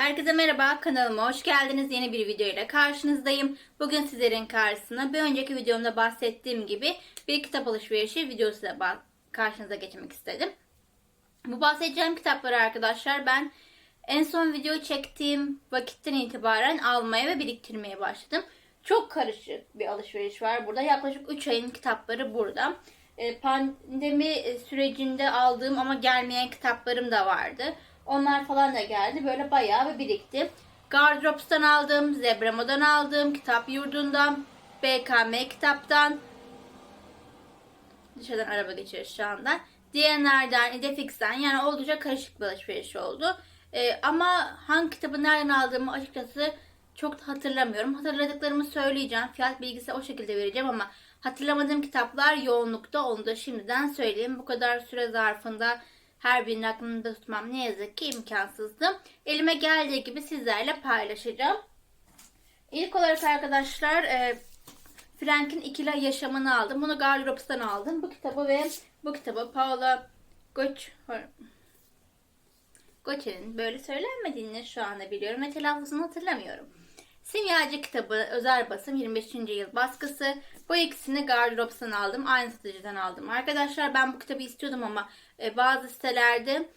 Herkese merhaba kanalıma hoş geldiniz. Yeni bir video ile karşınızdayım. Bugün sizlerin karşısına bir önceki videomda bahsettiğim gibi bir kitap alışverişi videosuyla ba- karşınıza geçmek istedim. Bu bahsedeceğim kitapları arkadaşlar ben en son video çektiğim vakitten itibaren almaya ve biriktirmeye başladım. Çok karışık bir alışveriş var burada. Yaklaşık 3 ayın kitapları burada. E, Pandemi sürecinde aldığım ama gelmeyen kitaplarım da vardı. Onlar falan da geldi. Böyle bayağı bir birikti. Gardırops'tan aldım, Zebramo'dan aldım, Kitap Yurdu'ndan, BKM kitaptan, dışarıdan araba geçiyor şu anda. DNR'den, Idefix'ten yani oldukça karışık bir alışveriş oldu. Ee, ama hangi kitabı nereden aldığımı açıkçası çok da hatırlamıyorum. Hatırladıklarımı söyleyeceğim. Fiyat bilgisi o şekilde vereceğim ama hatırlamadığım kitaplar yoğunlukta. Onu da şimdiden söyleyeyim. Bu kadar süre zarfında her birini aklımda tutmam ne yazık ki imkansızdı. Elime geldiği gibi sizlerle paylaşacağım. İlk olarak arkadaşlar e, Frank'in ikili yaşamını aldım. Bunu Gardırops'tan aldım. Bu kitabı ve bu kitabı Paula Goç Goçer'in böyle söylenmediğini şu anda biliyorum ve telaffuzunu hatırlamıyorum. Simyacı kitabı özel basım 25. yıl baskısı. Bu ikisini Gardırops'tan aldım. Aynı satıcıdan aldım. Arkadaşlar ben bu kitabı istiyordum ama e, bazı sitelerde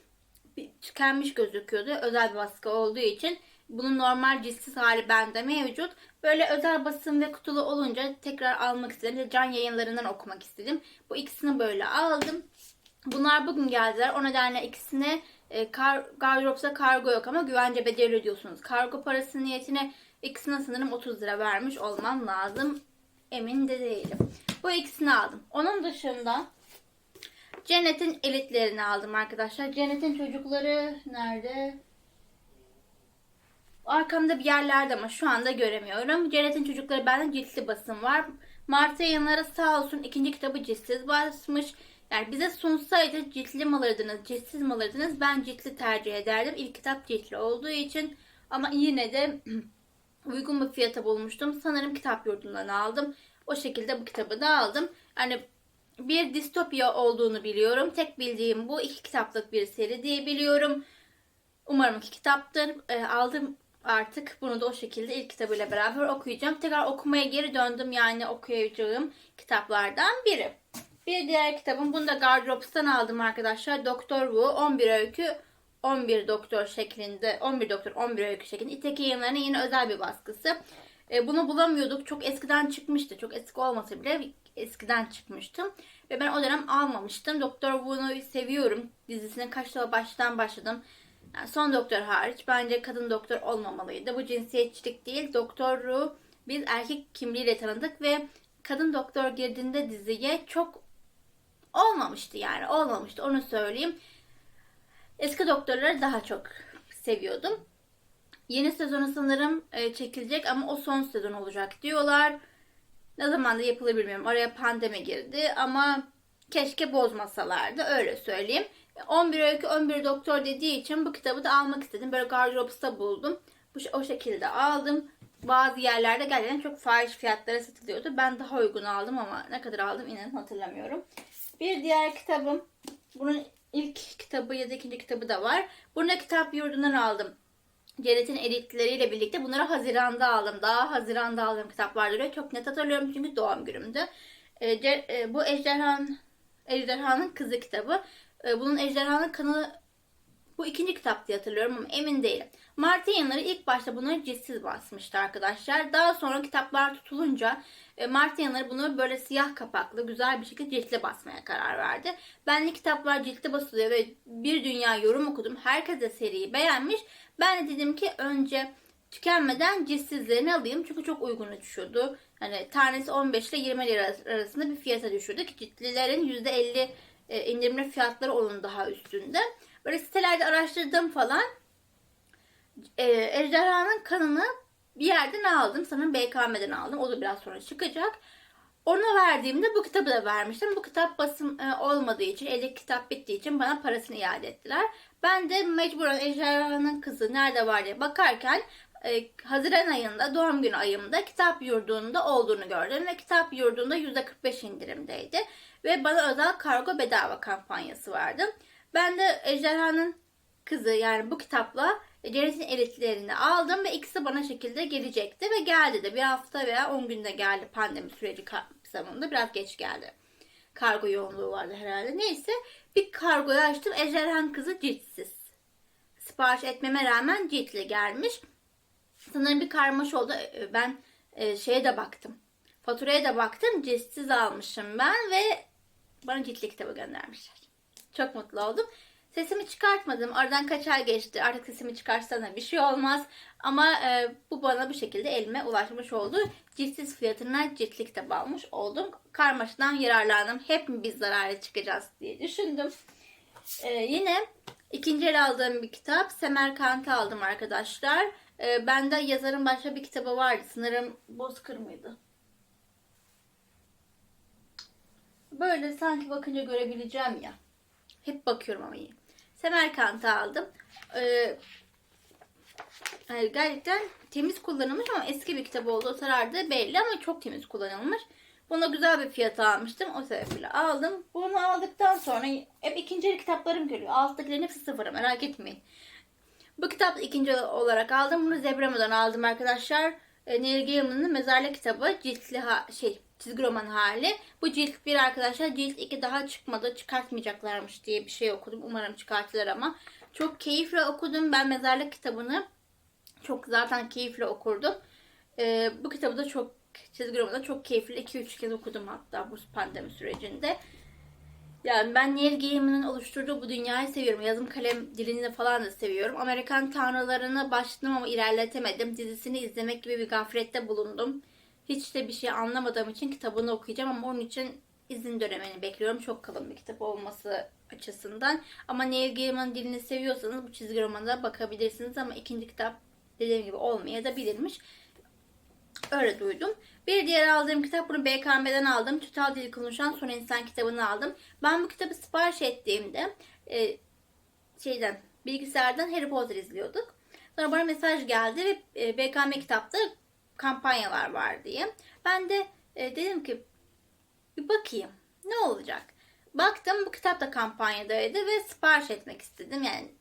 tükenmiş gözüküyordu. Özel baskı olduğu için bunun normal ciltsiz hali bende mevcut. Böyle özel basım ve kutulu olunca tekrar almak istedim. Can yayınlarından okumak istedim. Bu ikisini böyle aldım. Bunlar bugün geldiler. O nedenle ikisine e, kar, Gardırops'a kargo yok ama güvence bedeli ödüyorsunuz. Kargo parası niyetine ikisine sanırım 30 lira vermiş olmam lazım. Emin de değilim. Bu ikisini aldım. Onun dışında Cennet'in elitlerini aldım arkadaşlar. Cennet'in çocukları nerede? Arkamda bir yerlerde ama şu anda göremiyorum. Cennet'in çocukları bende ciltli basım var. Martı yayınları sağ olsun ikinci kitabı ciltsiz basmış. Yani bize sunsaydı ciltli mi alırdınız, ciltsiz mi alırdınız? Ben ciltli tercih ederdim. İlk kitap ciltli olduğu için. Ama yine de uygun bir fiyata bulmuştum. Sanırım kitap yurdundan aldım. O şekilde bu kitabı da aldım. Yani bir distopya olduğunu biliyorum. Tek bildiğim bu. iki kitaplık bir seri diye biliyorum. Umarım ki kitaptır. E, aldım artık. Bunu da o şekilde ilk kitabıyla beraber okuyacağım. Tekrar okumaya geri döndüm. Yani okuyacağım kitaplardan biri. Bir diğer kitabım. Bunu da Gardırops'tan aldım arkadaşlar. Doktor Wu 11 öykü 11 doktor şeklinde 11 doktor 11 öykü şeklinde İtek yayınlarının yine özel bir baskısı. E, bunu bulamıyorduk. Çok eskiden çıkmıştı. Çok eski olmasa bile eskiden çıkmıştım. Ve ben o dönem almamıştım. Doktor Wu'nu seviyorum. Dizisine kaç defa baştan başladım. Yani son doktor hariç bence kadın doktor olmamalıydı. Bu cinsiyetçilik değil. Doktoru biz erkek kimliğiyle tanıdık ve kadın doktor girdiğinde diziye çok olmamıştı yani. Olmamıştı onu söyleyeyim. Eski doktorları daha çok seviyordum. Yeni sezonu sanırım e, çekilecek ama o son sezon olacak diyorlar. Ne zaman da yapılır bilmiyorum. Araya pandemi girdi ama keşke bozmasalardı öyle söyleyeyim. 11 öykü 11 doktor dediği için bu kitabı da almak istedim. Böyle Gardırops'ta buldum. Bu, o şekilde aldım. Bazı yerlerde gerçekten çok fahiş fiyatlara satılıyordu. Ben daha uygun aldım ama ne kadar aldım inanın hatırlamıyorum. Bir diğer kitabım. Bunun ilk kitabı ya da ikinci kitabı da var. Bunu kitap yurdundan aldım. Cennet'in editleriyle birlikte bunları Haziran'da aldım. Daha Haziran'da aldığım kitaplar duruyor. Çok net hatırlıyorum çünkü doğum günümdü. E, ce- e, bu Ejderhan, Ejderhanın Kızı kitabı. E, bunun Ejderhanın Kanı bu ikinci kitap diye hatırlıyorum ama emin değilim. Mart yayınları ilk başta bunları ciltsiz basmıştı arkadaşlar. Daha sonra kitaplar tutulunca e, Mart yayınları bunu böyle siyah kapaklı güzel bir şekilde ciltli basmaya karar verdi. Ben de kitaplar ciltli basılıyor ve bir dünya yorum okudum. Herkes de seriyi beğenmiş. Ben de dedim ki önce tükenmeden ciltsizlerini alayım. Çünkü çok uyguna düşüyordu. Hani tanesi 15 ile 20 lira arasında bir fiyata düşürdü ki ciltlilerin %50 e, indirimli fiyatları onun daha üstünde. Böyle sitelerde araştırdım falan. E, ejderhanın kanını bir yerden aldım. Sanırım BKM'den aldım. O da biraz sonra çıkacak. Ona verdiğimde bu kitabı da vermiştim. Bu kitap basım e, olmadığı için, eldeki kitap bittiği için bana parasını iade ettiler. Ben de mecburen Ejderhanın Kızı nerede var diye bakarken e, Haziran ayında, doğum günü ayımda kitap yurdunda olduğunu gördüm. Ve kitap yurdunda %45 indirimdeydi. Ve bana özel kargo bedava kampanyası vardı. Ben de Ejderhanın Kızı yani bu kitapla Cennet'in elitlerini aldım ve ikisi bana şekilde gelecekti ve geldi de bir hafta veya 10 günde geldi pandemi süreci kapsamında biraz geç geldi. Kargo yoğunluğu vardı herhalde. Neyse bir kargoyu açtım. Ejderhan kızı ciltsiz. Sipariş etmeme rağmen ciltli gelmiş. Sanırım bir karmaş oldu. Ben e, şeye de baktım. Faturaya da baktım. Ciltsiz almışım ben ve bana ciltli kitabı göndermişler. Çok mutlu oldum. Sesimi çıkartmadım. Aradan kaç ay geçti. Artık sesimi çıkarsana bir şey olmaz. Ama e, bu bana bu şekilde elime ulaşmış oldu. Ciltsiz fiyatına ciltli kitap almış oldum. Karmaşadan yararlandım. Hep mi biz zarara çıkacağız diye düşündüm. E, yine ikinci el aldığım bir kitap. Semerkant'ı aldım arkadaşlar. E, bende yazarın başka bir kitabı vardı. Sanırım Bozkır mıydı? Böyle sanki bakınca görebileceğim ya. Hep bakıyorum ama iyi. Semerkant'ı aldım. Ee, yani gerçekten temiz kullanılmış ama eski bir kitap olduğu zarardı belli ama çok temiz kullanılmış. Buna güzel bir fiyata almıştım. O sebeple aldım. Bunu aldıktan sonra hep ikinci el kitaplarım geliyor. Alttakilerin hepsi sıfıra merak etmeyin. Bu kitap ikinci olarak aldım. Bunu Zebrama'dan aldım arkadaşlar. E, Neil Gaiman'ın mezarlık kitabı ciltli ha- şey çizgi roman hali. Bu cilt bir arkadaşlar cilt 2 daha çıkmadı çıkartmayacaklarmış diye bir şey okudum. Umarım çıkartılır ama. Çok keyifle okudum ben mezarlık kitabını. Çok zaten keyifle okurdum. E, bu kitabı da çok çizgi romanı çok keyifli 2-3 kez okudum hatta bu pandemi sürecinde. Yani ben Neil Gaiman'ın oluşturduğu bu dünyayı seviyorum. Yazım kalem dilini falan da seviyorum. Amerikan tanrılarını başladım ama ilerletemedim. Dizisini izlemek gibi bir gaflette bulundum. Hiç de bir şey anlamadığım için kitabını okuyacağım ama onun için izin dönemini bekliyorum. Çok kalın bir kitap olması açısından. Ama Neil Gaiman'ın dilini seviyorsanız bu çizgi romana bakabilirsiniz ama ikinci kitap dediğim gibi olmayabilirmiş. Öyle duydum. Bir diğer aldığım kitap bunu BKM'den aldım. Tutal Dil Konuşan Son İnsan kitabını aldım. Ben bu kitabı sipariş ettiğimde e, şeyden bilgisayardan Harry Potter izliyorduk. Sonra bana mesaj geldi ve e, BKM kitapta kampanyalar var diye. Ben de e, dedim ki bir bakayım ne olacak. Baktım bu kitap da kampanyadaydı ve sipariş etmek istedim. Yani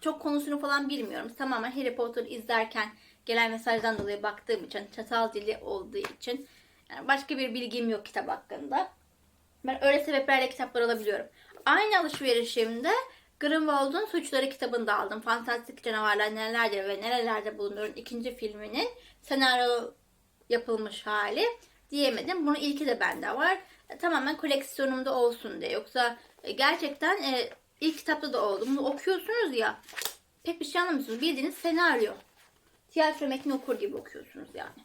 çok konusunu falan bilmiyorum. Tamamen Harry Potter izlerken gelen mesajdan dolayı baktığım için, çatal dili olduğu için yani başka bir bilgim yok kitap hakkında. Ben öyle sebeplerle kitaplar alabiliyorum. Aynı alışverişimde Grindelwald'un Suçları kitabını da aldım. Fantastik Canavarlar Nelerdir ve Nerelerde Bulunur'un ikinci filminin senaryo yapılmış hali diyemedim. Bunun ilki de bende var. E, tamamen koleksiyonumda olsun diye. Yoksa e, gerçekten e, ilk kitapta da oldu. Bunu okuyorsunuz ya pek bir şey anlamıyorsunuz. Bildiğiniz senaryo. Tiyatro metni okur gibi okuyorsunuz yani.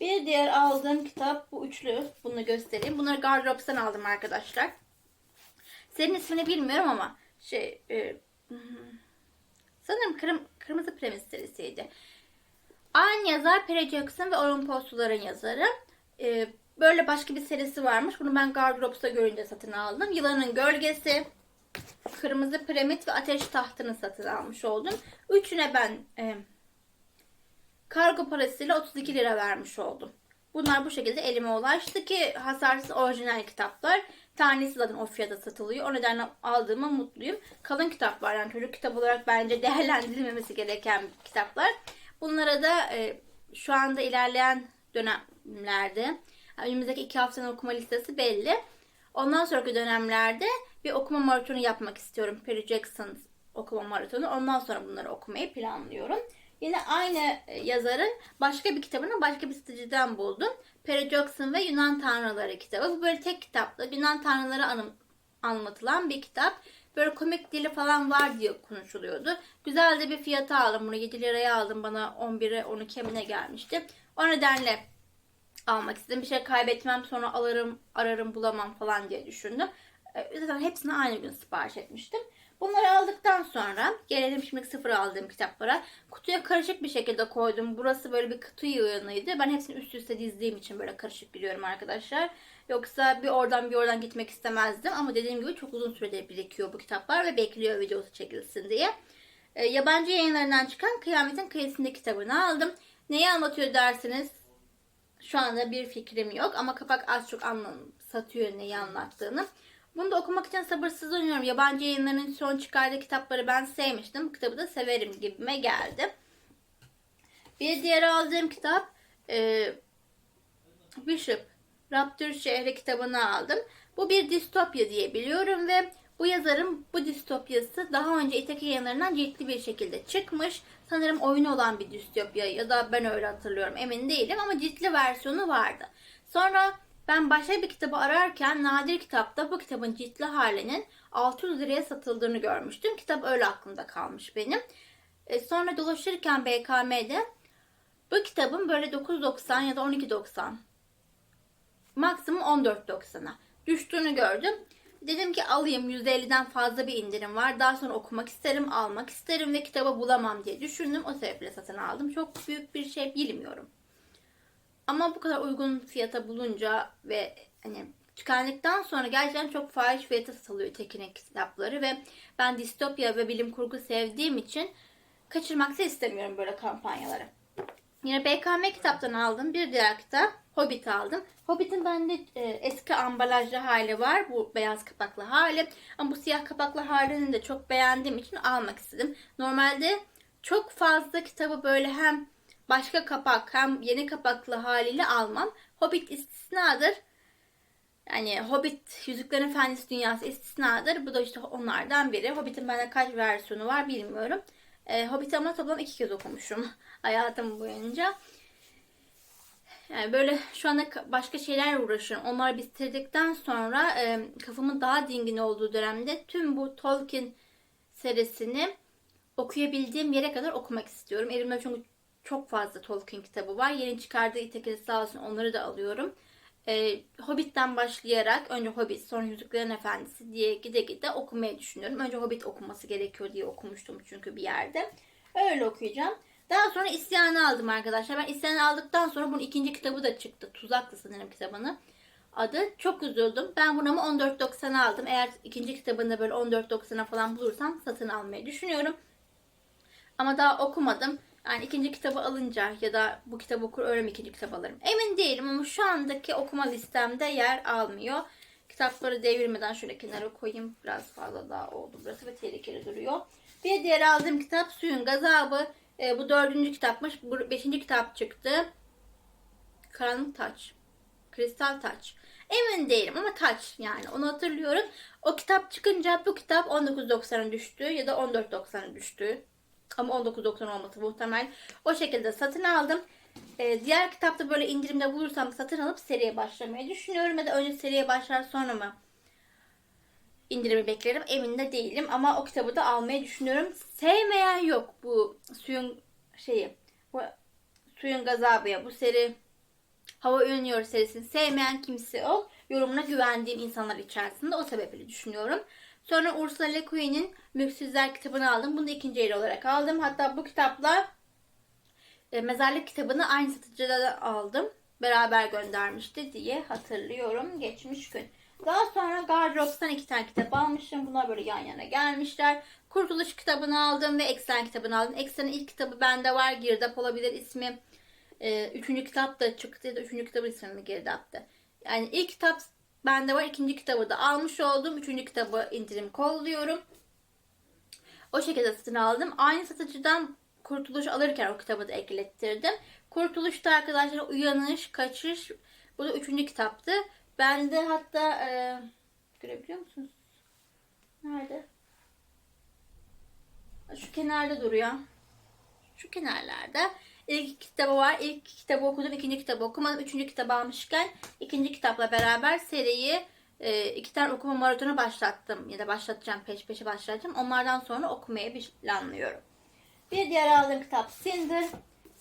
Bir diğer aldığım kitap bu üçlü. Bunu göstereyim. Bunları Gardırops'tan aldım arkadaşlar. Senin ismini bilmiyorum ama şey e, sanırım kırm, Kırmızı Premis serisiydi. Aynı yazar Perry Jackson ve Olimposluların yazarı. E, böyle başka bir serisi varmış. Bunu ben Gardırops'ta görünce satın aldım. Yılanın Gölgesi, Kırmızı Piramit ve Ateş Tahtı'nı satın almış oldum. Üçüne ben e, kargo parasıyla 32 lira vermiş oldum. Bunlar bu şekilde elime ulaştı ki hasarsız orijinal kitaplar. Tanesi zaten o fiyata satılıyor. O nedenle aldığıma mutluyum. Kalın kitaplar yani çocuk kitap olarak bence değerlendirilmemesi gereken kitaplar. Bunlara da e, şu anda ilerleyen dönemlerde önümüzdeki iki haftanın okuma listesi belli. Ondan sonraki dönemlerde bir okuma maratonu yapmak istiyorum. Perry Jackson okuma maratonu. Ondan sonra bunları okumayı planlıyorum. Yine aynı e, yazarın başka bir kitabını başka bir siteciden buldum. Perry Jackson ve Yunan Tanrıları kitabı. Bu böyle tek kitapta Yunan Tanrıları anım, anlatılan bir kitap. Böyle komik dili falan var diye konuşuluyordu. Güzel de bir fiyata aldım bunu. 7 liraya aldım. Bana 11'e 12'ye mi gelmişti. O nedenle almak istedim. Bir şey kaybetmem sonra alırım ararım bulamam falan diye düşündüm. E, Zaten hepsini aynı gün sipariş etmiştim. Bunları aldıktan sonra gelelim şimdi sıfır aldığım kitaplara. Kutuya karışık bir şekilde koydum. Burası böyle bir kutu yığınıydı. Ben hepsini üst üste dizdiğim için böyle karışık gidiyorum arkadaşlar. Yoksa bir oradan bir oradan gitmek istemezdim. Ama dediğim gibi çok uzun sürede birikiyor bu kitaplar ve bekliyor videosu çekilsin diye. E, yabancı yayınlarından çıkan Kıyametin Kıyısında kitabını aldım. Neyi anlatıyor dersiniz? Şu anda bir fikrim yok ama kapak az çok anlam satıyor neyi anlattığını. Bunu da okumak için sabırsızlanıyorum. Yabancı yayınlarının son çıkardığı kitapları ben sevmiştim. Bu kitabı da severim gibime geldi. Bir diğer aldığım kitap e, Bishop Raptor Şehri kitabını aldım. Bu bir distopya diye biliyorum ve bu yazarın bu distopyası daha önce İtaki yayınlarından ciltli bir şekilde çıkmış. Sanırım oyunu olan bir distopya ya da ben öyle hatırlıyorum emin değilim ama ciltli versiyonu vardı. Sonra ben başka bir kitabı ararken nadir kitapta bu kitabın ciltli halinin 600 liraya satıldığını görmüştüm. Kitap öyle aklımda kalmış benim. E, sonra dolaşırken BKM'de bu kitabın böyle 9.90 ya da 12.90 maksimum 14.90'a düştüğünü gördüm. Dedim ki alayım %50'den fazla bir indirim var. Daha sonra okumak isterim, almak isterim ve kitabı bulamam diye düşündüm. O sebeple satın aldım. Çok büyük bir şey bilmiyorum. Ama bu kadar uygun fiyata bulunca ve hani çıkardıktan sonra gerçekten çok fahiş fiyata satılıyor Tekin'in kitapları ve ben distopya ve bilim kurgu sevdiğim için kaçırmak da istemiyorum böyle kampanyaları. Yine BKM kitaptan aldım. Bir diğer kitap Hobbit aldım. Hobbit'in bende e, eski ambalajlı hali var. Bu beyaz kapaklı hali. Ama bu siyah kapaklı halini de çok beğendiğim için almak istedim. Normalde çok fazla kitabı böyle hem başka kapak hem yeni kapaklı haliyle almam. Hobbit istisnadır. Yani Hobbit Yüzüklerin Efendisi Dünyası istisnadır. Bu da işte onlardan biri. Hobbit'in bende kaç versiyonu var bilmiyorum. E, Hobbit'i ama toplam iki kez okumuşum hayatım boyunca. Yani böyle şu anda başka şeyler uğraşıyorum. Onları bitirdikten sonra e, kafamın daha dingin olduğu dönemde tüm bu Tolkien serisini okuyabildiğim yere kadar okumak istiyorum. Elimde çünkü çok fazla Tolkien kitabı var. Yeni çıkardığı İtekeli sağ olsun onları da alıyorum. E, Hobbit'ten başlayarak önce Hobbit sonra Yüzüklerin Efendisi diye gide gide okumayı düşünüyorum. Önce Hobbit okuması gerekiyor diye okumuştum çünkü bir yerde. Öyle okuyacağım. Daha sonra İsyan'ı aldım arkadaşlar. Ben İsyan'ı aldıktan sonra bunun ikinci kitabı da çıktı. Tuzaklı sanırım kitabını. Adı. Çok üzüldüm. Ben bunu ama 14.90'a aldım. Eğer ikinci kitabını böyle 14.90'a falan bulursam satın almayı düşünüyorum. Ama daha okumadım. Yani ikinci kitabı alınca ya da bu kitabı okur öyle mi ikinci kitap alırım. Emin değilim ama şu andaki okuma listemde yer almıyor. Kitapları devirmeden şöyle kenara koyayım. Biraz fazla daha oldu burası ve tehlikeli duruyor. Bir diğer aldığım kitap Suyun Gazabı. E, bu dördüncü kitapmış. Bu beşinci kitap çıktı. Karanlık Taç. Kristal Taç. Emin değilim ama taç yani onu hatırlıyorum. O kitap çıkınca bu kitap 19.90'a düştü ya da 14.90'a düştü. Ama 19.90 olması muhtemel. O şekilde satın aldım. Ee, diğer kitapta böyle indirimde bulursam satın alıp seriye başlamayı düşünüyorum. Ya da önce seriye başlar sonra mı indirimi beklerim. Emin de değilim ama o kitabı da almayı düşünüyorum. Sevmeyen yok bu suyun şeyi. Bu suyun gazabıya bu seri Hava Ünlüyor serisini sevmeyen kimse yok. Yorumuna güvendiğim insanlar içerisinde o sebeple düşünüyorum. Sonra Ursula Le Guin'in Mülksüzler kitabını aldım. Bunu da ikinci el olarak aldım. Hatta bu kitapla e, mezarlık kitabını aynı satıcıda da aldım. Beraber göndermişti diye hatırlıyorum geçmiş gün. Daha sonra Gardırops'tan iki tane kitap almışım. Bunlar böyle yan yana gelmişler. Kurtuluş kitabını aldım ve Eksen kitabını aldım. Eksen'in ilk kitabı bende var. Girdap olabilir ismi. Ee, üçüncü kitap da çıktı üçüncü kitabın ismi mi Girdap'tı. Yani ilk kitap bende var. ikinci kitabı da almış oldum. Üçüncü kitabı indirim kolluyorum. O şekilde satın aldım. Aynı satıcıdan Kurtuluş alırken o kitabı da eklettirdim. Kurtuluş'ta arkadaşlar Uyanış, Kaçış. Bu da üçüncü kitaptı. Ben de hatta e, görebiliyor musunuz? Nerede? Şu kenarda duruyor. Şu kenarlarda. İlk kitabı var. İlk kitabı okudum. ikinci kitabı okumadım. Üçüncü kitabı almışken ikinci kitapla beraber seriyi e, iki tane okuma maratonu başlattım. Ya da başlatacağım. Peş peşe başlatacağım. Onlardan sonra okumaya planlıyorum. Bir diğer aldığım kitap Cinder.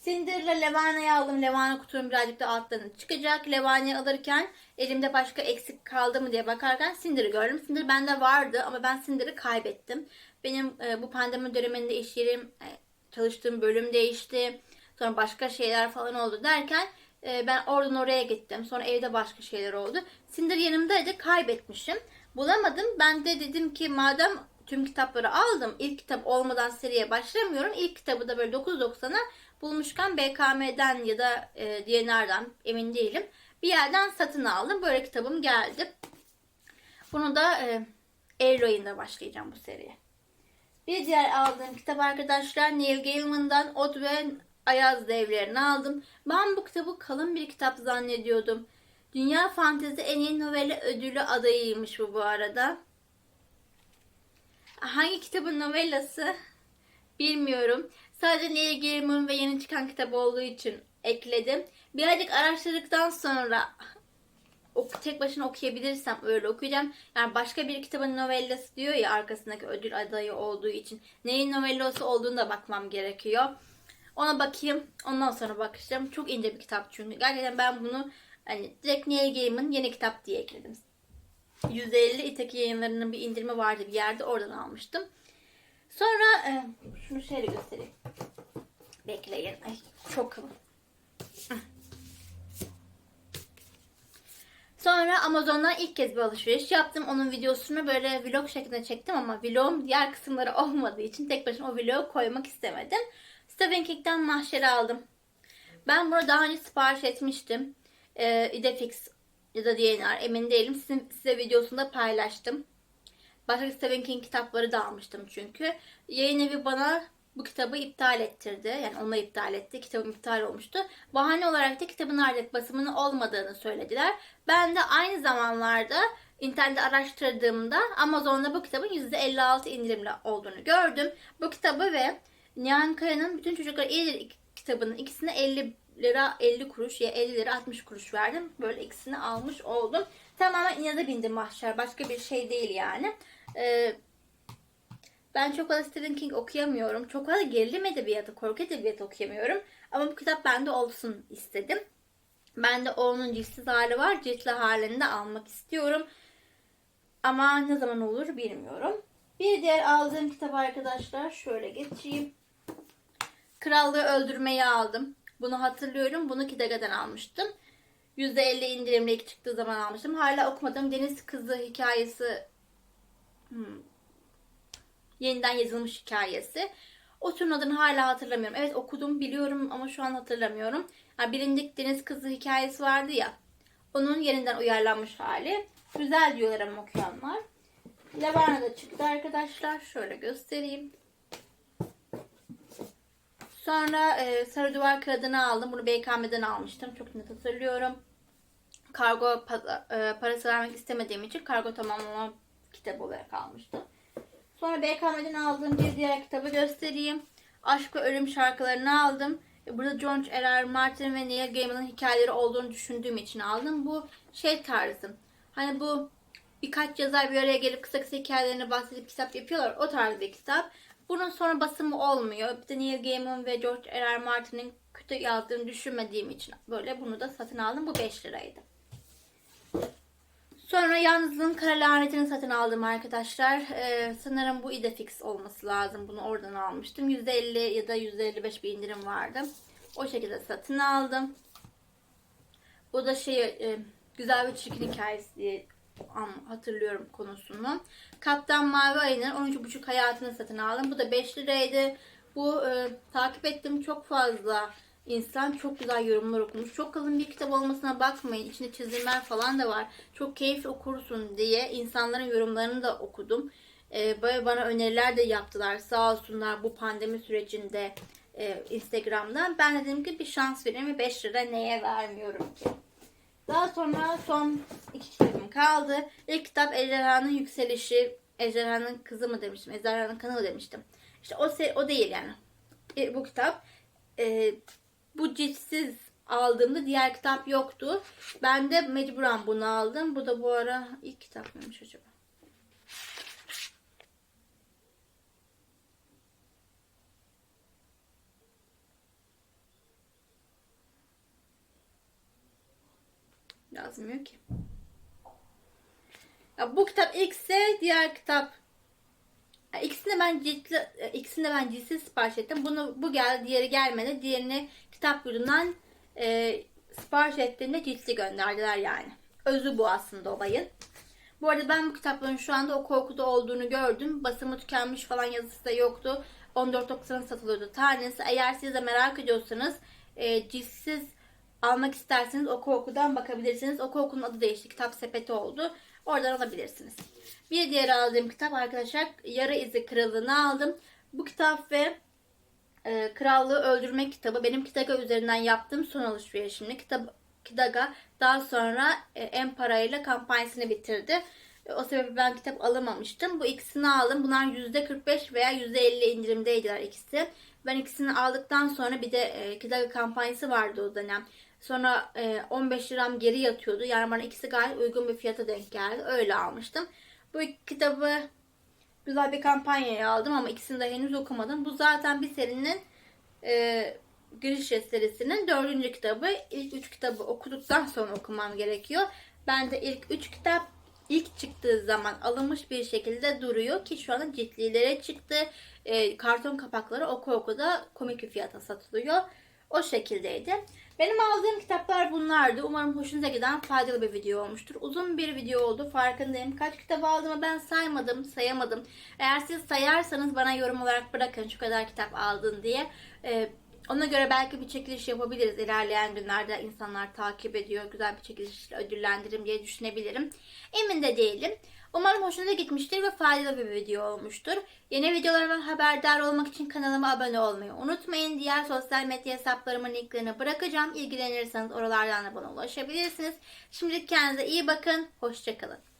Cinder'la Levana'yı aldım. Levana kutunun birazcık da altlarına çıkacak. Levana'yı alırken elimde başka eksik kaldı mı diye bakarken Cinder'ı gördüm. Cinder bende vardı ama ben Cinder'ı kaybettim. Benim e, bu pandemi döneminde iş yerim, e, çalıştığım bölüm değişti. Sonra başka şeyler falan oldu derken e, ben oradan oraya gittim. Sonra evde başka şeyler oldu. Cinder yanımdaydı kaybetmişim. Bulamadım. Ben de dedim ki madem tüm kitapları aldım. İlk kitap olmadan seriye başlamıyorum. İlk kitabı da böyle 9.90'a bulmuşken BKM'den ya da e, DNR'dan emin değilim. Bir yerden satın aldım. Böyle kitabım geldi. Bunu da e, Eylül ayında başlayacağım bu seriye. Bir diğer aldığım kitap arkadaşlar Neil Gaiman'dan Ot ve Ayaz Devlerini aldım. Ben bu kitabı kalın bir kitap zannediyordum. Dünya Fantezi en iyi novella ödülü adayıymış bu bu arada. Hangi kitabın novellası bilmiyorum. Sadece Neil Gaiman ve yeni çıkan kitap olduğu için ekledim. Birazcık araştırdıktan sonra tek başına okuyabilirsem öyle okuyacağım. Yani başka bir kitabın novellası diyor ya arkasındaki ödül adayı olduğu için. Neyin novellası olduğunu da bakmam gerekiyor. Ona bakayım. Ondan sonra bakacağım. Çok ince bir kitap çünkü. Gerçekten ben bunu hani direkt Neil Gaiman'ın yeni kitap diye ekledim. 150 İtaki yayınlarının bir indirimi vardı bir yerde oradan almıştım. Sonra e, şunu şöyle göstereyim. Bekleyin. Ay çok kalın. Sonra Amazon'dan ilk kez bir alışveriş yaptım. Onun videosunu böyle vlog şeklinde çektim ama vlogum diğer kısımları olmadığı için tek başına o vlogu koymak istemedim. Stephen King'den Mahşer'i aldım. Ben bunu daha önce sipariş etmiştim. Ee, Idefix ya da DNR emin değilim. Sizin, size videosunda paylaştım. Başka Stephen King kitapları da almıştım çünkü. Yayın evi bana bu kitabı iptal ettirdi. Yani onu iptal etti. Kitabım iptal olmuştu. Bahane olarak da kitabın artık basımının olmadığını söylediler. Ben de aynı zamanlarda internette araştırdığımda Amazon'da bu kitabın %56 indirimli olduğunu gördüm. Bu kitabı ve Nihan Kaya'nın Bütün Çocuklar İyidir kitabının ikisine 50 lira 50 kuruş ya 50 lira 60 kuruş verdim. Böyle ikisini almış oldum. Tamamen inada bindim mahşer. Başka bir şey değil yani. Ee, ben çok fazla Stephen King okuyamıyorum. Çok fazla gerilim edebiyatı, korku edebiyatı okuyamıyorum. Ama bu kitap bende olsun istedim. Bende onun ciltsiz hali var. Ciltli halini de almak istiyorum. Ama ne zaman olur bilmiyorum. Bir diğer aldığım kitap arkadaşlar şöyle geçeyim. Krallığı Öldürmeyi aldım. Bunu hatırlıyorum. Bunu Kidaga'dan almıştım. %50 indirimle ilk çıktığı zaman almıştım. Hala okumadım. Deniz Kızı hikayesi hmm, yeniden yazılmış hikayesi. O türün adını hala hatırlamıyorum. Evet okudum biliyorum ama şu an hatırlamıyorum. Yani bilindik Deniz Kızı hikayesi vardı ya. Onun yeniden uyarlanmış hali. Güzel diyorlar ama okuyanlar. Lavarna da çıktı arkadaşlar. Şöyle göstereyim. Sonra e, Sarı Duvar Kağıdı'nı aldım. Bunu BKM'den almıştım. Çok net hatırlıyorum. Kargo pa- e, parası vermek istemediğim için kargo tamamlama kitabı olarak almıştım. Sonra BKM'den aldığım bir diğer kitabı göstereyim. Aşk ve Ölüm şarkılarını aldım. E, Burada George R. Martin ve Neil Gaiman'ın hikayeleri olduğunu düşündüğüm için aldım. Bu şey tarzı. Hani bu birkaç yazar bir araya gelip kısa kısa hikayelerini bahsedip kitap yapıyorlar. O tarz bir kitap. Bunun sonra basımı olmuyor. Bir de Neil Gaiman ve George R. R. Martin'in kötü yazdığını düşünmediğim için böyle bunu da satın aldım. Bu 5 liraydı. Sonra Yalnızlığın Kara Laneti'ni satın aldım arkadaşlar. Ee, sanırım bu Idefix olması lazım. Bunu oradan almıştım. %50 ya da %55 bir indirim vardı. O şekilde satın aldım. Bu da şey e, Güzel ve Çirkin Hikayesi diye hatırlıyorum konusunu. Kaptan Mavi Ayı'nın 13.5 hayatını satın aldım. Bu da 5 liraydı. Bu e, takip ettiğim çok fazla insan çok güzel yorumlar okumuş. Çok kalın bir kitap olmasına bakmayın. İçinde çizimler falan da var. Çok keyifli okursun diye insanların yorumlarını da okudum. E, böyle bana öneriler de yaptılar. Sağ olsunlar bu pandemi sürecinde e, Instagram'dan. Ben de dedim ki bir şans vereyim ve 5 lira neye vermiyorum ki. Daha sonra son iki kitabım kaldı. İlk kitap Ejderhanın Yükselişi. Ejderhanın Kızı mı demiştim. Ejderhanın Kanı mı demiştim. İşte o, o değil yani. E, bu kitap. E, bu ciltsiz aldığımda diğer kitap yoktu. Ben de mecburen bunu aldım. Bu da bu ara ilk kitap mıymış acaba? Yazmıyor ki. Ya bu kitap ilkse diğer kitap ikisini ben ciltli, e, ikisini ben ciltsiz sipariş ettim. Bunu bu geldi, diğeri gelmedi. Diğerini kitap yurdundan e, sipariş ettiğimde ciltli gönderdiler yani. Özü bu aslında olayın. Bu arada ben bu kitapların şu anda o korkuda olduğunu gördüm. Basımı tükenmiş falan yazısı da yoktu. 14.90'a satılıyordu tanesi. Eğer siz de merak ediyorsanız e, ciltsiz almak isterseniz o korkudan bakabilirsiniz. O korkunun adı değişti. Kitap sepeti oldu. Oradan alabilirsiniz. Bir diğer aldığım kitap arkadaşlar Yara İzi Krallığını aldım. Bu kitap ve e, Krallığı Öldürmek kitabı benim Kitaga üzerinden yaptığım son alışverişimdi. Kitap, Kitaga daha sonra e, Empara ile kampanyasını bitirdi. E, O sebeple ben kitap alamamıştım. Bu ikisini aldım. Bunlar %45 veya %50 indirimdeydiler ikisi. Ben ikisini aldıktan sonra bir de e, Kitaga kampanyası vardı o dönem. Sonra e, 15 liram geri yatıyordu. Yani bana ikisi gayet uygun bir fiyata denk geldi. Öyle almıştım. Bu kitabı güzel bir kampanyaya aldım ama ikisini de henüz okumadım. Bu zaten bir serinin e, Gülüşe serisinin dördüncü kitabı. İlk üç kitabı okuduktan sonra okumam gerekiyor. Ben de ilk üç kitap ilk çıktığı zaman alınmış bir şekilde duruyor ki şu anda ciltlilere çıktı. E, karton kapakları oku oku da komik bir fiyata satılıyor. O şekildeydi. Benim aldığım kitaplar bunlardı. Umarım hoşunuza giden faydalı bir video olmuştur. Uzun bir video oldu farkındayım. Kaç kitap aldığımı ben saymadım, sayamadım. Eğer siz sayarsanız bana yorum olarak bırakın şu kadar kitap aldın diye. Ee, ona göre belki bir çekiliş yapabiliriz. İlerleyen günlerde insanlar takip ediyor. Güzel bir çekilişle ödüllendiririm diye düşünebilirim. Emin de değilim. Umarım hoşunuza gitmiştir ve faydalı bir video olmuştur. Yeni videolarımdan haberdar olmak için kanalıma abone olmayı unutmayın. Diğer sosyal medya hesaplarımın linklerini bırakacağım. İlgilenirseniz oralardan da bana ulaşabilirsiniz. Şimdilik kendinize iyi bakın. Hoşçakalın.